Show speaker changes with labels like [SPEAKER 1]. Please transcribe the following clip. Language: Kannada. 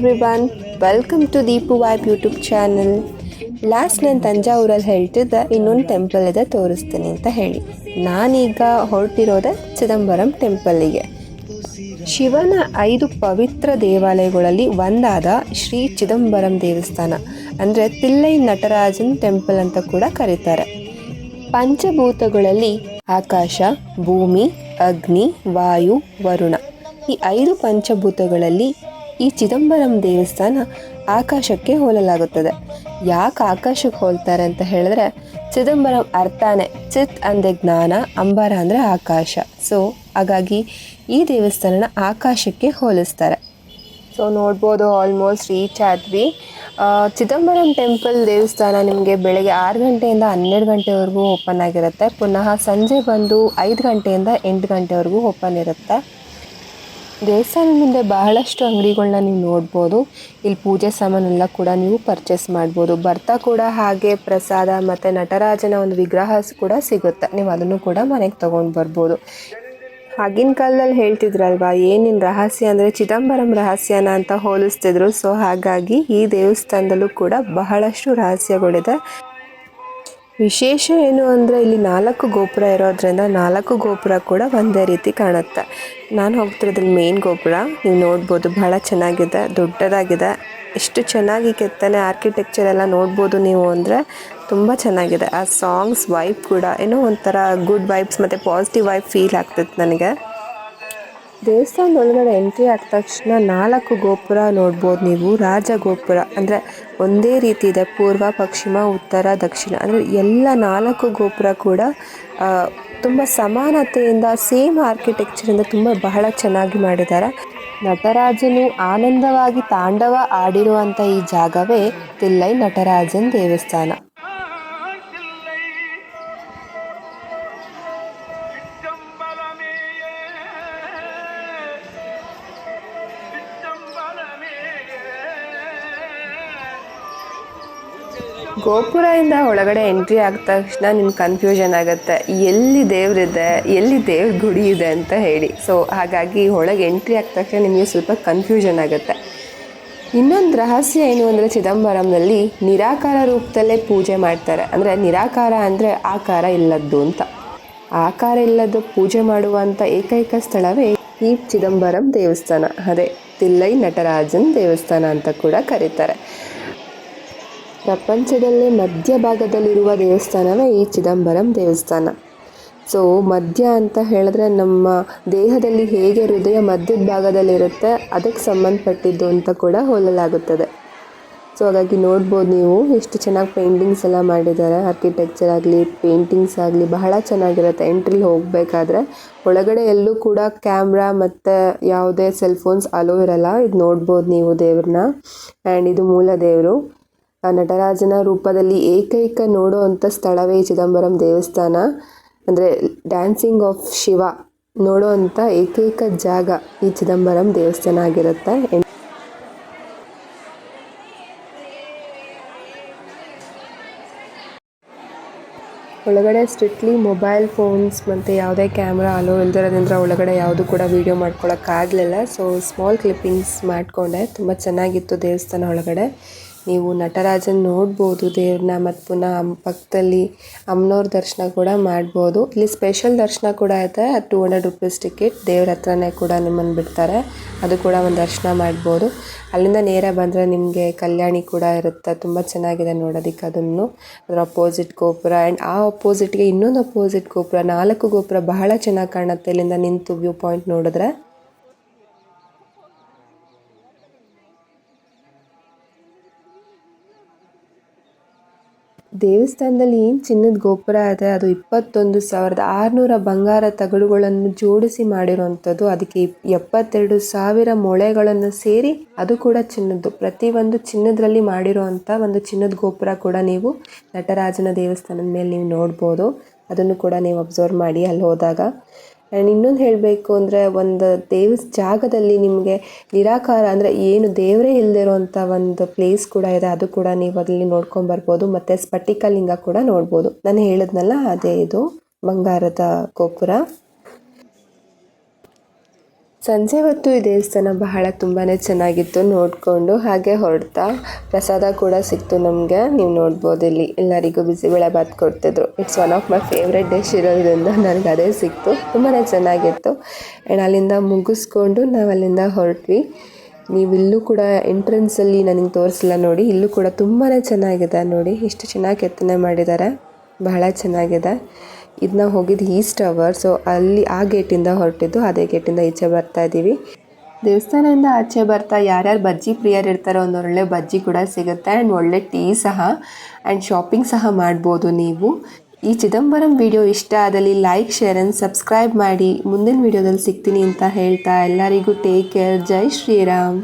[SPEAKER 1] Everyone welcome to Deepu vibe YouTube channel last ನಾನು ತಂಜಾವೂರಲ್ಲಿ ಹೇಳ್ತಿದ್ದ ಇನ್ನೊಂದು ಟೆಂಪಲ್ ಇದೆ, ತೋರಿಸ್ತೀನಿ ಅಂತ ಹೇಳಿ. ನಾನೀಗ ಹೊರಟಿರೋದೆ ಚಿದಂಬರಂ ಟೆಂಪಲ್ಲಿಗೆ ಶಿವನ ಐದು ಪವಿತ್ರ ದೇವಾಲಯಗಳಲ್ಲಿ ಒಂದಾದ ಶ್ರೀ ಚಿದಂಬರಂ ದೇವಸ್ಥಾನ, ಅಂದರೆ ತಿಲ್ಲೈ ನಟರಾಜನ್ ಟೆಂಪಲ್ ಅಂತ ಕೂಡ ಕರೀತಾರೆ. ಪಂಚಭೂತಗಳಲ್ಲಿ ಆಕಾಶ, ಭೂಮಿ, ಅಗ್ನಿ, ವಾಯು, ವರುಣ. ಈ ಐದು ಪಂಚಭೂತಗಳಲ್ಲಿ ಈ ಚಿದಂಬರಂ ದೇವಸ್ಥಾನ ಆಕಾಶಕ್ಕೆ ಹೋಲಲಾಗುತ್ತದೆ. ಯಾಕೆ ಆಕಾಶಕ್ಕೆ ಹೋಲ್ತಾರೆ ಅಂತ ಹೇಳಿದ್ರೆ, ಚಿದಂಬರಂ ಅರ್ಥನೇ ಚಿತ್ ಅಂದರೆ ಜ್ಞಾನ, ಅಂಬರ ಅಂದರೆ ಆಕಾಶ. ಸೊ ಹಾಗಾಗಿ ಈ ದೇವಸ್ಥಾನನ ಆಕಾಶಕ್ಕೆ ಹೋಲಿಸ್ತಾರೆ. ಸೊ ನೋಡ್ಬೋದು ಆಲ್ಮೋಸ್ಟ್ ರೀಚ್ ಆದ್ವಿ. ಚಿದಂಬರಂ ಟೆಂಪಲ್ ದೇವಸ್ಥಾನ ನಿಮಗೆ ಬೆಳಗ್ಗೆ ಆರು ಗಂಟೆಯಿಂದ ಹನ್ನೆರಡು ಗಂಟೆವರೆಗೂ ಓಪನ್ ಆಗಿರುತ್ತೆ. ಪುನಃ ಸಂಜೆ ಬಂದು ಐದು ಗಂಟೆಯಿಂದ ಎಂಟು ಗಂಟೆವರೆಗೂ ಓಪನ್ ಇರುತ್ತೆ. ದೇವಸ್ಥಾನದ ಮುಂದೆ ಬಹಳಷ್ಟು ಅಂಗಡಿಗಳನ್ನ ನೀವು ನೋಡ್ಬೋದು. ಇಲ್ಲಿ ಪೂಜೆ ಸಾಮಾನೆಲ್ಲ ಕೂಡ ನೀವು ಪರ್ಚೇಸ್ ಮಾಡ್ಬೋದು. ಬರ್ತಾ ಕೂಡ ಹಾಗೆ ಪ್ರಸಾದ ಮತ್ತು ನಟರಾಜನ ಒಂದು ವಿಗ್ರಹ ಕೂಡ ಸಿಗುತ್ತೆ. ನೀವು ಅದನ್ನು ಕೂಡ ಮನೆಗೆ ತೊಗೊಂಡು ಬರ್ಬೋದು. ಆಗಿನ ಕಾಲದಲ್ಲಿ ಹೇಳ್ತಿದ್ರಲ್ವಾ, ಏನೇನು ರಹಸ್ಯ ಅಂದರೆ ಚಿದಂಬರಂ ರಹಸ್ಯನ ಅಂತ ಹೋಲಿಸ್ತಿದ್ರು. ಸೊ ಹಾಗಾಗಿ ಈ ದೇವಸ್ಥಾನದಲ್ಲೂ ಕೂಡ ಬಹಳಷ್ಟು ರಹಸ್ಯಗಳಿದೆ. ವಿಶೇಷ ಏನು ಅಂದರೆ ಇಲ್ಲಿ ನಾಲ್ಕು ಗೋಪುರ ಇರೋದ್ರಿಂದ ನಾಲ್ಕು ಗೋಪುರ ಕೂಡ ಒಂದೇ ರೀತಿ ಕಾಣುತ್ತೆ. ನಾನು ಹೋಗ್ತಿರೋದ್ರಲ್ಲಿ ಮೇನ್ ಗೋಪುರ, ನೀವು ನೋಡ್ಬೋದು ಬಹಳ ಚೆನ್ನಾಗಿದೆ, ದೊಡ್ಡದಾಗಿದೆ. ಎಷ್ಟು ಚೆನ್ನಾಗಿ ಕೆತ್ತನೆ ಆರ್ಕಿಟೆಕ್ಚರ್ ಎಲ್ಲ ನೋಡ್ಬೋದು ನೀವು ಅಂದರೆ ತುಂಬ ಚೆನ್ನಾಗಿದೆ. ಆ ಸಾಂಗ್ಸ್ ವೈಬ್ ಕೂಡ, ಏನೋ ಒಂಥರ ಗುಡ್ ವೈಬ್ಸ್ ಮತ್ತು ಪಾಸಿಟಿವ್ ವೈಬ್ ಫೀಲ್ ಆಗ್ತದೆ ನನಗೆ. ದೇವಸ್ಥಾನದ ಒಳಗಡೆ ಎಂಟ್ರಿ ಆದ ತಕ್ಷಣ ನಾಲ್ಕು ಗೋಪುರ ನೋಡ್ಬೋದು ನೀವು. ರಾಜ ಗೋಪುರ ಅಂದರೆ ಒಂದೇ ರೀತಿ ಇದೆ. ಪೂರ್ವ, ಪಶ್ಚಿಮ, ಉತ್ತರ, ದಕ್ಷಿಣ. ಅಂದರೆ ಎಲ್ಲ ನಾಲ್ಕು ಗೋಪುರ ಕೂಡ ತುಂಬ ಸಮಾನತೆಯಿಂದ ಸೇಮ್ ಆರ್ಕಿಟೆಕ್ಚರಿಂದ ತುಂಬ ಬಹಳ ಚೆನ್ನಾಗಿ ಮಾಡಿದ್ದಾರೆ. ನಟರಾಜನು ಆನಂದವಾಗಿ ತಾಂಡವ ಆಡಿರುವಂಥ ಈ ಜಾಗವೇ ತಿಲ್ಲೈ ನಟರಾಜನ್ ದೇವಸ್ಥಾನ. ಗೋಪುರದಿಂದ ಒಳಗಡೆ ಎಂಟ್ರಿ ಆದ ತಕ್ಷಣ ನಿಮ್ಗೆ ಕನ್ಫ್ಯೂಷನ್ ಆಗುತ್ತೆ. ಎಲ್ಲಿ ದೇವ್ರಿದೆ, ಎಲ್ಲಿ ದೇವ್ರ ಗುಡಿ ಇದೆ ಅಂತ ಹೇಳಿ. ಸೊ ಹಾಗಾಗಿ ಒಳಗೆ ಎಂಟ್ರಿ ಆದ ತಕ್ಷಣ ನಿಮಗೆ ಸ್ವಲ್ಪ ಕನ್ಫ್ಯೂಷನ್ ಆಗುತ್ತೆ. ಇನ್ನೊಂದು ರಹಸ್ಯ ಏನು ಅಂದರೆ ಚಿದಂಬರಂನಲ್ಲಿ ನಿರಾಕಾರ ರೂಪದಲ್ಲೇ ಪೂಜೆ ಮಾಡ್ತಾರೆ. ಅಂದರೆ ನಿರಾಕಾರ ಅಂದರೆ ಆಕಾರ ಇಲ್ಲದ್ದು ಅಂತ. ಆಕಾರ ಇಲ್ಲದ ಪೂಜೆ ಮಾಡುವಂಥ ಏಕೈಕ ಸ್ಥಳವೇ ಈ ಚಿದಂಬರಂ ದೇವಸ್ಥಾನ. ಅದೇ ತಿಲ್ಲೈ ನಟರಾಜನ್ ದೇವಸ್ಥಾನ ಅಂತ ಕೂಡ ಕರೀತಾರೆ. ಪ್ರಪಂಚದಲ್ಲೇ ಮಧ್ಯಭಾಗದಲ್ಲಿರುವ ದೇವಸ್ಥಾನವೇ ಈ ಚಿದಂಬರಂ ದೇವಸ್ಥಾನ. ಸೊ ಮಧ್ಯ ಅಂತ ಹೇಳಿದ್ರೆ ನಮ್ಮ ದೇಹದಲ್ಲಿ ಹೇಗೆ ಹೃದಯ ಮಧ್ಯದ ಭಾಗದಲ್ಲಿರುತ್ತೆ, ಅದಕ್ಕೆ ಸಂಬಂಧಪಟ್ಟಿದ್ದು ಅಂತ ಕೂಡ ಹೋಲಲಾಗುತ್ತದೆ. ಸೊ ಹಾಗಾಗಿ ನೋಡ್ಬೋದು ನೀವು ಎಷ್ಟು ಚೆನ್ನಾಗಿ ಪೇಂಟಿಂಗ್ಸ್ ಎಲ್ಲ ಮಾಡಿದ್ದಾರೆ. ಆರ್ಕಿಟೆಕ್ಚರ್ ಆಗಲಿ ಪೇಂಟಿಂಗ್ಸ್ ಆಗಲಿ, ಬಹಳ ಚೆನ್ನಾಗಿರುತ್ತೆ. ಎಂಟ್ರಿಲಿ ಹೋಗಬೇಕಾದ್ರೆ ಒಳಗಡೆ ಎಲ್ಲೂ ಕೂಡ ಕ್ಯಾಮ್ರಾ ಮತ್ತು ಯಾವುದೇ ಸೆಲ್ಫೋನ್ಸ್ ಅಲೋ ಇರಲ್ಲ. ಇದು ನೋಡ್ಬೋದು ನೀವು ದೇವ್ರನ್ನ. ಆ್ಯಂಡ್ ಇದು ಮೂಲ ದೇವರು. ಆ ನಟರಾಜನ ರೂಪದಲ್ಲಿ ಏಕೈಕ ನೋಡುವಂಥ ಸ್ಥಳವೇ ಚಿದಂಬರಂ ದೇವಸ್ಥಾನ. ಅಂದರೆ ಡ್ಯಾನ್ಸಿಂಗ್ ಆಫ್ ಶಿವ ನೋಡುವಂಥ ಏಕೈಕ ಜಾಗ ಈ ಚಿದಂಬರಂ ದೇವಸ್ಥಾನ ಆಗಿರುತ್ತೆ. ಒಳಗಡೆ ಸ್ಟ್ರಿಕ್ಟ್ಲಿ ಮೊಬೈಲ್ ಫೋನ್ಸ್ ಮತ್ತು ಯಾವುದೇ ಕ್ಯಾಮ್ರಾ ಅಲೋ ಇಲ್ದಿರೋದ್ರಿಂದ ಒಳಗಡೆ ಯಾವುದು ಕೂಡ ವೀಡಿಯೋ ಮಾಡ್ಕೊಳಕ್ಕಾಗಲಿಲ್ಲ. ಸೊ ಸ್ಮಾಲ್ ಕ್ಲಿಪ್ಪಿಂಗ್ಸ್ ಮಾಡಿಕೊಂಡೆ. ತುಂಬ ಚೆನ್ನಾಗಿತ್ತು ದೇವಸ್ಥಾನ ಒಳಗಡೆ. ನೀವು ನಟರಾಜನ್ ನೋಡ್ಬೋದು, ದೇವ್ರನ್ನ ಮತ್ತು ಪುನಃ ಪಕ್ಕದಲ್ಲಿ ಅಮ್ಮನವ್ರ ದರ್ಶನ ಕೂಡ ಮಾಡ್ಬೋದು. ಇಲ್ಲಿ ಸ್ಪೆಷಲ್ ದರ್ಶನ ಕೂಡ ಇದೆ ಟು ಹಂಡ್ರೆಡ್ ರುಪೀಸ್ ಟಿಕೆಟ್ ದೇವ್ರ ಹತ್ರನೇ ಕೂಡ ನಿಮ್ಮನ್ನು ಬಿಡ್ತಾರೆ. ಅದು ಕೂಡ ಒಂದು ದರ್ಶನ ಮಾಡ್ಬೋದು. ಅಲ್ಲಿಂದ ನೇರ ಬಂದರೆ ನಿಮಗೆ ಕಲ್ಯಾಣಿ ಕೂಡ ಇರುತ್ತೆ, ತುಂಬ ಚೆನ್ನಾಗಿದೆ ನೋಡೋದಕ್ಕೆ ಅದನ್ನು. ಅದರ ಅಪೋಸಿಟ್ ಗೋಪುರ ಆ್ಯಂಡ್ ಆ ಅಪೋಸಿಟ್ಗೆ ಇನ್ನೊಂದು ಅಪೋಸಿಟ್ ಗೋಪುರ, ನಾಲ್ಕು ಗೋಪುರ ಬಹಳ ಚೆನ್ನಾಗಿ ಕಾಣುತ್ತೆ ಇಲ್ಲಿಂದ ನಿಂತು ವ್ಯೂ ಪಾಯಿಂಟ್ ನೋಡಿದ್ರೆ. ದೇವಸ್ಥಾನದಲ್ಲಿ ಏನು ಚಿನ್ನದ ಗೋಪುರ ಇದೆ ಅದು ಇಪ್ಪತ್ತೊಂದು ಸಾವಿರದ ಆರುನೂರ ಬಂಗಾರ ತಗಡುಗಳನ್ನು ಜೋಡಿಸಿ ಮಾಡಿರುವಂಥದ್ದು. ಅದಕ್ಕೆ ಎಪ್ಪತ್ತೆರಡು ಸಾವಿರ ಮೊಳೆಗಳನ್ನು ಸೇರಿ ಅದು ಕೂಡ ಚಿನ್ನದ್ದು. ಪ್ರತಿಯೊಂದು ಚಿನ್ನದ್ರಲ್ಲಿ ಮಾಡಿರುವಂಥ ಒಂದು ಚಿನ್ನದ ಗೋಪುರ ಕೂಡ ನೀವು ನಟರಾಜನ ದೇವಸ್ಥಾನದ ಮೇಲೆ ನೀವು ನೋಡ್ಬೋದು. ಅದನ್ನು ಕೂಡ ನೀವು ಅಬ್ಸರ್ವ್ ಮಾಡಿ ಅಲ್ಲಿ ಹೋದಾಗ. ಆ್ಯಂಡ್ ಇನ್ನೊಂದು ಹೇಳಬೇಕು ಅಂದರೆ ಒಂದು ದೇವ ಜಾಗದಲ್ಲಿ ನಿಮಗೆ ನಿರಾಕಾರ ಅಂದರೆ ಏನು ದೇವರೇ ಇಲ್ಲದಿರೋಂಥ ಒಂದು ಪ್ಲೇಸ್ ಕೂಡ ಇದೆ. ಅದು ಕೂಡ ನೀವು ಅಲ್ಲಿ ನೋಡ್ಕೊಂಬರ್ಬೋದು ಮತ್ತು ಸ್ಫಟಿಕ ಲಿಂಗ ಕೂಡ ನೋಡ್ಬೋದು. ನಾನು ಹೇಳಿದ್ನಲ್ಲ, ಅದೇ ಇದು ಬಂಗಾರದ ಗೋಪುರ. ಸಂಜೆ ಹೊತ್ತು ಈ ದೇವಸ್ಥಾನ ಬಹಳ ತುಂಬಾ ಚೆನ್ನಾಗಿತ್ತು ನೋಡಿಕೊಂಡು ಹಾಗೆ ಹೊರಡ್ತಾ ಪ್ರಸಾದ ಕೂಡ ಸಿಕ್ತು ನಮಗೆ. ನೀವು ನೋಡ್ಬೋದು ಇಲ್ಲಿ ಎಲ್ಲರಿಗೂ ಬಿಸಿಬೇಳೆ ಬಾತ್ ಕೊಡ್ತಿದ್ರು. It's one of my favourite dish ಇರೋದ್ರಿಂದ ನನಗೆ ಅದೇ ಸಿಕ್ತು. ತುಂಬಾ ಚೆನ್ನಾಗಿತ್ತು. ಆ್ಯಂಡ್ ಅಲ್ಲಿಂದ ಮುಗಿಸ್ಕೊಂಡು ನಾವು ಅಲ್ಲಿಂದ ಹೊರಟ್ವಿ. ನೀವು ಇಲ್ಲೂ ಕೂಡ ಎಂಟ್ರೆನ್ಸಲ್ಲಿ ನನಗೆ ತೋರಿಸಿಲ್ಲ ನೋಡಿ, ಇಲ್ಲೂ ಕೂಡ ತುಂಬಾ ಚೆನ್ನಾಗಿದೆ ನೋಡಿ. ಎಷ್ಟು ಚೆನ್ನಾಗಿ ಕೆತ್ತನೆ ಮಾಡಿದ್ದಾರೆ ಬಹಳ ಚೆನ್ನಾಗಿದೆ. ಇದನ್ನ ಹೋಗಿದ್ದು ಈಸ್ಟ್ ಟವರ್ ಸೊ ಅಲ್ಲಿ ಆ ಗೇಟಿಂದ ಹೊರಟಿದ್ದು ಅದೇ ಗೇಟಿಂದ ಈಚೆ ಬರ್ತಾ ಇದ್ದೀವಿ. ದೇವಸ್ಥಾನದಿಂದ ಆಚೆ ಬರ್ತಾ ಯಾರ್ಯಾರು ಬಜ್ಜಿ ಪ್ರಿಯರ್ ಇರ್ತಾರೋ ಒಂದು ಒಳ್ಳೆ ಬಜ್ಜಿ ಕೂಡ ಸಿಗುತ್ತೆ. ಆ್ಯಂಡ್ ಒಳ್ಳೆ ಟೀ ಸಹ. ಆ್ಯಂಡ್ ಶಾಪಿಂಗ್ ಸಹ ಮಾಡ್ಬೋದು ನೀವು. ಈ ಚಿದಂಬರಂ ವಿಡಿಯೋ ಇಷ್ಟ ಆದಲ್ಲಿ ಲೈಕ್ ಶೇರ್ ಆ್ಯಂಡ್ ಸಬ್ಸ್ಕ್ರೈಬ್ ಮಾಡಿ. ಮುಂದಿನ ವಿಡಿಯೋದಲ್ಲಿ ಸಿಗ್ತೀನಿ ಅಂತ ಹೇಳ್ತಾ ಎಲ್ಲರಿಗೂ ಟೇಕ್ ಕೇರ್ ಜೈ ಶ್ರೀರಾಮ್.